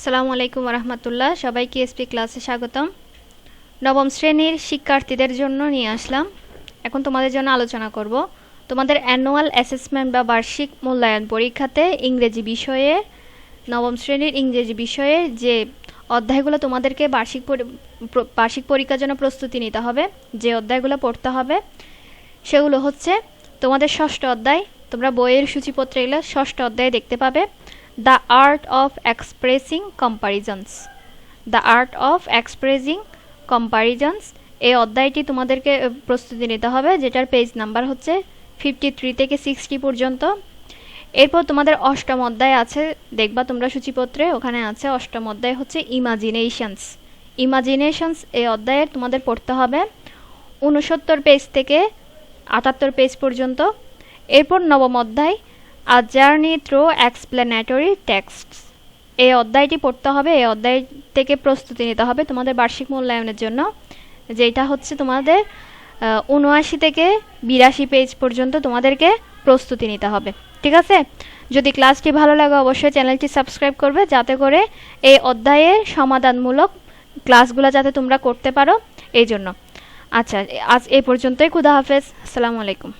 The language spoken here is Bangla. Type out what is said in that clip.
আসসালামু আলাইকুম রহমতুল্লাহ সবাইকে এসপি ক্লাসে স্বাগতম। নবম শ্রেণির শিক্ষার্থীদের জন্য নিয়ে আসলাম। এখন তোমাদের জন্য আলোচনা করব। তোমাদের অ্যানুয়াল অ্যাসেসমেন্ট বা বার্ষিক মূল্যায়ন পরীক্ষাতে ইংরেজি বিষয়ে, নবম শ্রেণির ইংরেজি বিষয়ে যে অধ্যায়গুলো তোমাদেরকে বার্ষিক বার্ষিক পরীক্ষার জন্য প্রস্তুতি নিতে হবে, যে অধ্যায়গুলো পড়তে হবে, সেগুলো হচ্ছে তোমাদের ষষ্ঠ অধ্যায় তোমরা বইয়ের সূচিপত্রে এলে ষষ্ঠ অধ্যায়ে দেখতে পাবে। The art of expressing comparisons the art of expressing comparisons এই অধ্যায়টি তোমাদেরকে প্রস্তুতি নিতে হবে, যেটার পেজ নাম্বার হচ্ছে ফিফটি থ্রি থেকে সিক্সটি পর্যন্ত। এরপর তোমাদের অষ্টম অধ্যায় আছে, দেখবা তোমরা সূচিপত্রে, ওখানে আছে অষ্টম অধ্যায় হচ্ছে ইমাজিনেশনস ইমাজিনেশনস এই অধ্যায়ে তোমাদের পড়তে হবে। উনসত্তর পেজ থেকে আটাত্তর পেজ পর্যন্ত। এরপর নবম অধ্যায় a journey through explanatory text এই অধ্যায়টি পড়তে হবে, এই অধ্যায় থেকে প্রস্তুতি নিতে হবে তোমাদের বার্ষিক মূল্যায়নের জন্য, যেটা হচ্ছে তোমাদের উনআশি থেকে বিরাশি পেজ পর্যন্ত তোমাদেরকে প্রস্তুতি নিতে হবে, ঠিক আছে? যদি ক্লাসটি ভালো লাগে অবশ্যই চ্যানেলটি সাবস্ক্রাইব করবে, যাতে করে এই অধ্যায়ের সমাধানমূলক ক্লাসগুলো যাতে তোমরা করতে পারো, এই জন্য। আচ্ছা আজ এই পর্যন্তই, খুদা হাফেজ, আসসালামু আলাইকুম।